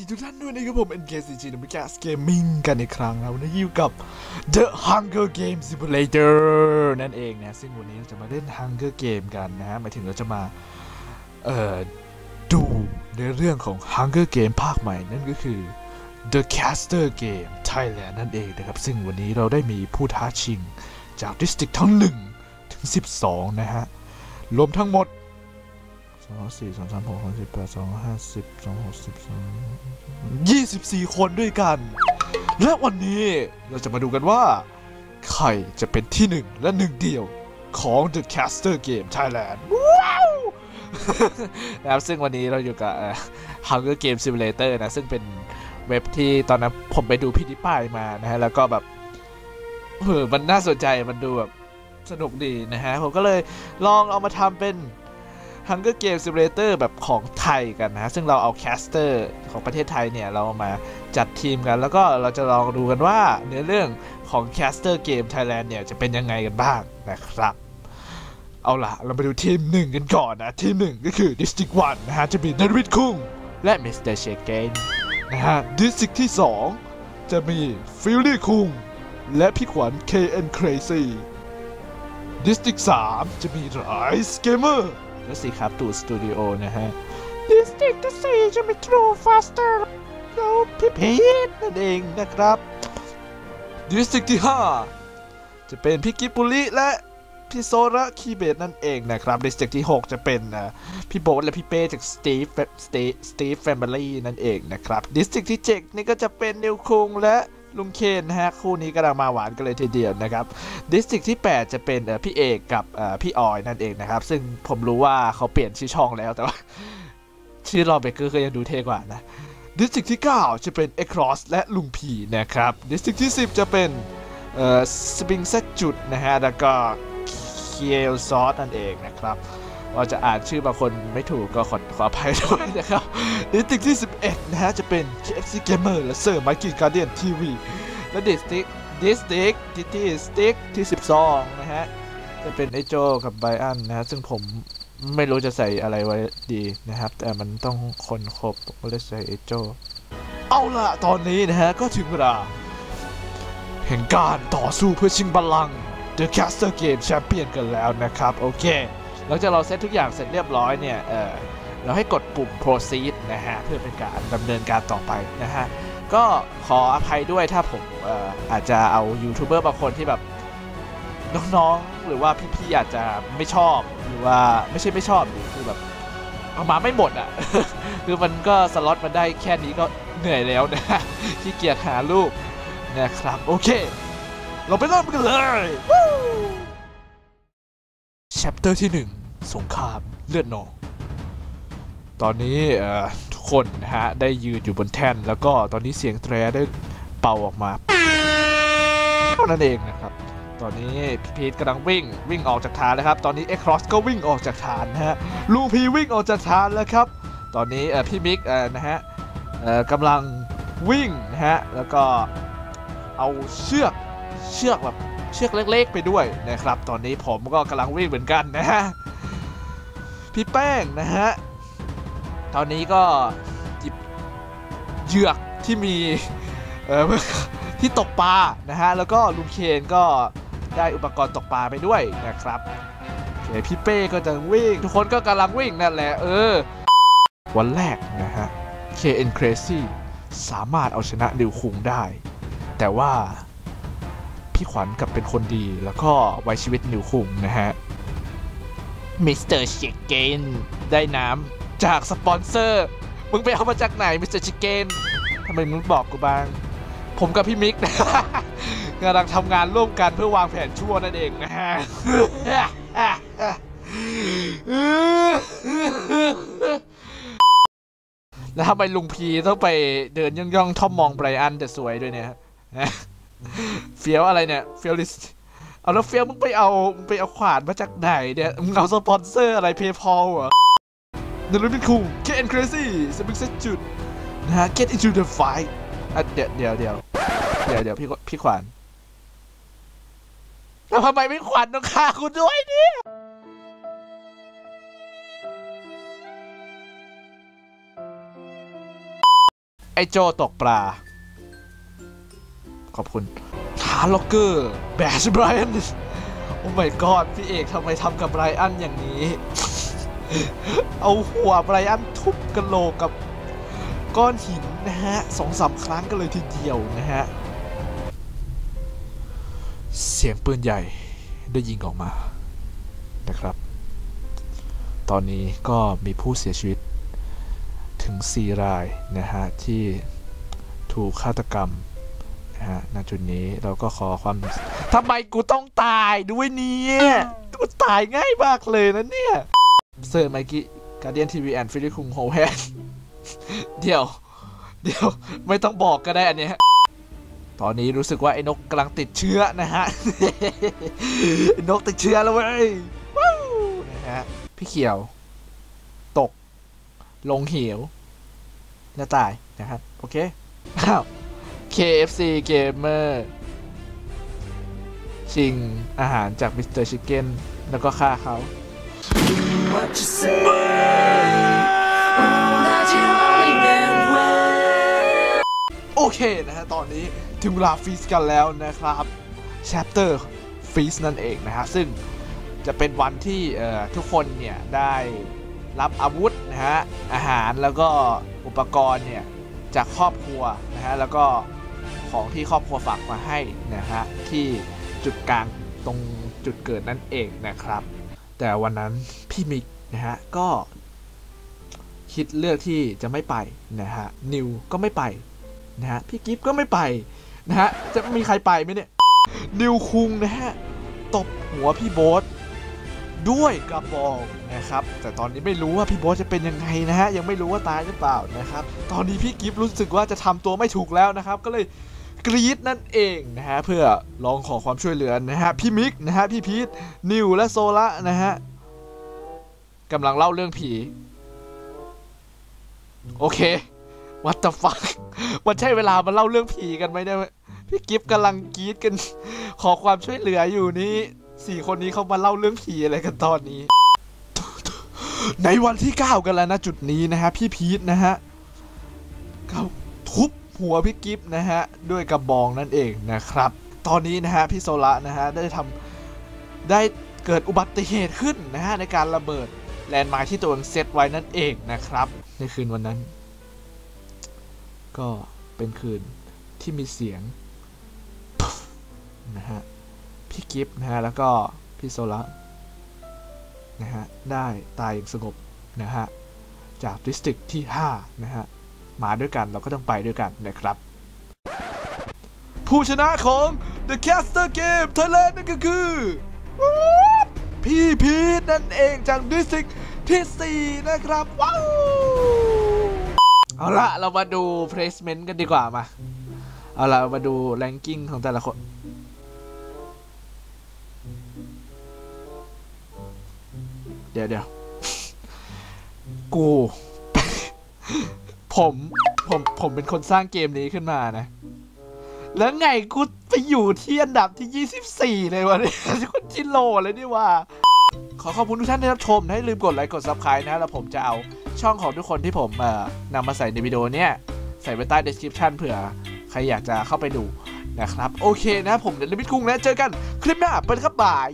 ดีทุกท่านด้วยนะครับผม NKCG น m i c a s Gaming กันอีกครั้งนะวันนี้อยู่กับ The Hunger Game Simulator นั่นเองนะ ซึ่งวันนี้เราจะมาเล่น Hunger Game กันนะฮะหมายถึงเราจะมา เอ่อ ดูในเรื่องของ Hunger Game ภาคใหม่ นั่นก็คือ The Caster Game Thailand นั่นเองนะครับ ซึ่งวันนี้เราได้มีผู้ท้าชิงจากดิสตริกทั้ง 1 ถึง 12 นะฮะ รวมทั้งหมด สองสี่สองสามหกสองสิบแปดสองห้าสิบสองหกสิบสองยี่สิบสี่คนด้วยกัน และวันนี้เราจะมาดูกันว่า ใครจะเป็นที่หนึ่งและหนึ่งเดียวของ The Caster Game Thailand ว้าวนะครับซึ่งวันนี้เราอยู่กับ Hunger Game Simulator นะ ซึ่งเป็นเว็บที่ตอนนั้นผมไปดูพี่ดิป้ายมานะฮะ แล้วก็แบบเออมันน่าสนใจมันดูแบบสนุกดีนะฮะ ผมก็เลยลองเอามาทำเป็น Hunger Game Simulator แบบของไทยกันนะ ซึ่งเราเอาแคสเตอร์ของประเทศไทยเนี่ย เรามาจัดทีมกัน แล้วก็เราจะลองดูกันว่าเนื้อเรื่องของแคสเตอร์เกม Thailand เนี่ย จะเป็นยังไงกันบ้างนะครับ เอาล่ะ เราไปดูทีมหนึ่งกันก่อนนะ ทีมหนึ่งก็คือ District 1 นะฮะ จะมีนรวิทคุงและมิสเตอร์เชเกนนะฮะ District ที่ 2 จะมีฟิลลี่คุงและพี่ขวัญ KN Crazy District 3 จะมี Rise Gamer และสีครับตูสตูดิโอนะฮะ District ที่4จะมี True Faster แล้วพี่พีทนั่นเองนะครับ District ที่ 5 จะเป็นพี่กิบบุริและพี่โซระคีเบตนั่นเองนะครับ District ที่ 6 จะเป็นพี่โบ๊ทและพี่เป้จาก Steve Steve Steve Family นั่นเองนะครับ District ที่ 7 นี่ก็จะเป็นนิวคุงและ ลุงเคนนะฮะคู่นี้กำลังมาหวานกันเลยทีเดียวนะครับดิสติกที่ 8 จะเป็นพี่เอกกับพี่ออยนั่นเองนะครับ ซึ่งผมรู้ว่าเขาเปลี่ยนชื่อช่องแล้วแต่ว่า ชื่อรอเบเกอร์ก็ยังดูเท่กว่านะดิสติกที่ 9 จะเป็นเอครอสและลุงพีนะครับดิสติกที่ 10 จะเป็นสปริงเซตจุดนะฮะแล้วก็เคียลซอสนั่นเองนะครับ ว่าจะอ่านชื่อบางคนไม่ถูกก็ขอขออภัยด้วยนะครับดิสติกที่ 11 นะฮะ จะเป็น KFC Gamer และเซอร์ไมค์กี้การเดียนทีวีและดิสติกดิสติกที่ที่สติกที่ 12 นะฮะ จะเป็นไอโจกับไบอันนะฮะ ซึ่งผมไม่รู้จะใส่อะไรไว้ดีนะครับ แต่มันต้องคนครบก็เลยใส่ไอโจ เอาล่ะ ตอนนี้นะฮะ ก็ถึงเวลาแห่งการต่อสู้เพื่อชิงบัลลังก์ The Caster Game Champion กันแล้วนะครับ โอเค หลังจากเราเซตทุกอย่างเสร็จเรียบร้อยเนี่ยเออเราให้กดปุ่ม proceed นะฮะเพื่อเป็นการดำเนินการต่อไปนะฮะก็ขออภัยด้วยถ้าผมอออาจจะเอายูทูบเบอร์บางคนที่แบบน้องๆ หรือว่าพี่ๆอาจจะไม่ชอบหรือว่าไม่ใช่ไม่ชอบคือแบบเอามาไม่หมดอะ คือมันก็สล็อตมันได้แค่นี้ก็เหนื่อยแล้วนะขี้เกียจหารูปนะครับ โอเค เราไปเริ่มกันเลย chapter ที่ 1 สงครามเลือดนอง ตอนนี้ทุกคนนะฮะได้ยืนอยู่บนแท่น แล้วก็ตอนนี้เสียงแตรได้เป่าออกมาเท่านั้นเองนะครับ ตอนนี้พีทกำลังวิ่งวิ่งออกจากฐานแล้วครับ ตอนนี้เอ็กครอสก็วิ่งออกจากฐานนะฮะลูพีวิ่งออกจากฐานแล้วครับ ตอนนี้พี่มิกนะฮะกำลังวิ่งนะฮะแล้วก็เอาเชือกเชือกแบบ เชือกเล็กๆไปด้วยนะครับ ตอนนี้ผมก็กำลังวิ่งเหมือนกันนะฮะพี่แป้งนะฮะตอนนี้ก็หยิบเหยือกที่มีเออที่ตกปลานะฮะแล้วก็ลุงเคนก็ได้อุปกรณ์ตกปลาไปด้วยนะครับโอเคพี่เป้ก็จะวิ่ง ทุกคนก็กำลังวิ่งนั่นแหละเออ วันแรกนะฮะ KN Crazy สามารถเอาชนะนิวคุงได้ แต่ว่า พี่ขวัญกลับเป็นคนดี แล้วก็ไว้ชีวิตนิวคุงนะฮะมิสเตอร์ชิคเกนได้น้ำจากสปอนเซอร์ มึงไปเอามาจากไหนมิสเตอร์ชิคเกนทำไมมึงบอกกูบ้าง ผมกับพี่มิกนะกำลังทำงานร่วมกันเพื่อวางแผนชั่วนั่นเองนะฮะแล้วทำไมลุงพีต้องไปเดินย่องๆท่อมมองไบรอันแต่สวยด้วยเนี่ย เฟี้ยวอะไรเนี่ยเฟียวลิสเอาแล้วเฟี้ยวมึงไปเอามึงไปเอาขวานมาจากไหนเนี่ยมึงเอาสปอนเซอร์อะไรเพย์พอลเหรอเดลิเป็นคูเคนครซี่สปิกเซจุดนะฮะ get into the fight อะเดี๋ยวเดี๋ยวเดี๋ยวเดี๋ยวเดี๋ยวพี่พี่ขวานแล้วทำไมไม่ขวานต้องฆ่าคุณด้วยเนี่ยไอโจตกปลา ขอบคุณทาร์ล็อกเกอร์แบชไบรอันโอ้ my god พี่เอกทำไมทำกับไบรอันอย่างนี้ เอาหัวไบรอันทุบกระโหลกกับก้อนหินนะฮะสองสามครั้งกันเลยทีเดียวนะฮะ เสียงปืนใหญ่ได้ยิงออกมานะครับ ตอนนี้ก็มีผู้เสียชีวิตถึง 4 รายนะฮะ ที่ถูกฆาตกรรม นะฮะณจุดนี้เราก็ขอความทำไมกูต้องตายด้วยเนี่ยกูตายง่ายมากเลยนะเนี่ยเซอร์ไมกี้การเดียนทีวีแอนด์ฟิลิปคุงโฮแฮนเดี๋ยว เดี๋ยว ไม่ต้องบอกก็ได้อันเนี้ยตอนนี้รู้สึกว่าไอ้นกกำลังติดเชื้อนะฮะไอ้นกติดเชื้อแล้วเว้ยว้าวนะฮะพี่เขียว ตก ลงเหว แล้วตายนะครับ โอเคอ้าว KFC Gamer ชิงอาหารจากมิสเตอร์ชิคเก้นแล้วก็ฆ่าเขา โอเคนะฮะ ตอนนี้ถึงเวลาฟีสกันแล้วนะครับ chapter ฟีสนั่นเองนะฮะ ซึ่งจะเป็นวันที่ทุกคนเนี่ย ได้รับอาวุธนะฮะ อาหารแล้วก็อุปกรณ์เนี่ย จากครอบครัวนะฮะ แล้วก็ ของที่ครอบครัวฝากมาให้นะฮะที่จุดกลางตรงจุดเกิดนั่นเองนะครับ แต่วันนั้นพี่มิกนะฮะก็คิดเลือกที่จะไม่ไปนะฮะนิวก็ไม่ไปนะฮะพี่กิฟก็ไม่ไปนะฮะจะมีใครไปไหมเนี่ยนิวคุงนะฮะตบหัวพี่โบ๊ทด้วยกระบองนะครับ แต่ตอนนี้ไม่รู้ว่าพี่โบ๊ทจะเป็นยังไงนะฮะยังไม่รู้ว่าตายหรือเปล่านะครับ ตอนนี้พี่กิฟรู้สึกว่าจะทำตัวไม่ถูกแล้วนะครับ ก็เลย กรีดนั่นเองนะฮะเพื่อลองขอความช่วยเหลือนะฮะพี่มิกนะฮะพี่พีทนิวและโซละนะฮะกำลังเล่าเรื่องผี โอเค what the fuck มันใช่เวลามาเล่าเรื่องผีกันไหมเนี่ยพี่กิฟกำลังกรีดกัน ขอความช่วยเหลืออยู่นี้สี่คนนี้เขามาเล่าเรื่องผีอะไรกันตอนนี้ ในวันที่9กันแล้วนะจุดนี้นะฮะพี่พีทนะฮะเขา หัวพี่กิฟนะฮะด้วยกระบองนั่นเองนะครับ ตอนนี้นะฮะพี่โซละนะฮะได้ทำได้เกิดอุบัติเหตุขึ้นนะฮะในการระเบิดแลนด์มาร์ที่ตัวเองเซตไว้นั่นเองนะครับ ในคืนวันนั้น ก็เป็นคืนที่มีเสียงนะฮะพี่กิฟต์นะฮะแล้วก็พี่โซละนะฮะได้ตายอย่างสงบนะฮะจากดิสตริกที่ 5 นะฮะ มาด้วยกันเราก็ต้องไปด้วยกันนะครับ ผู้ชนะของ The Caster Game Thailand นั่นก็คือพี่พีทนั่นเองจากดิสติกที่ 4 นะครับ ว้าวเอาละเรามาดู placement กันดีกว่ามา เอาละมาดู ranking ของแต่ละคนเดี๋ยวเดี๋ยวกู ผมผมผมเป็นคนสร้างเกมนี้ขึ้นมานะ แล้วไงกูไปอยู่ที่อันดับที่ 24เลยวะเนี่ยคนที่โลเลยนี่ว่า ขอขอบคุณทุกท่านที่รับชมนะอย่าลืมกดไลค์กด subscribe นะ แล้วผมจะเอาช่องของทุกคนที่ผมเอ่อนำมาใส่ในวิดีโอเนี้ยใส่ไว้ใต้ description เผื่อใครอยากจะเข้าไปดูนะครับ โอเคนะผมเดลิมิตกุ้งนะเจอกันคลิปหน้าไปเลยครับบ่าย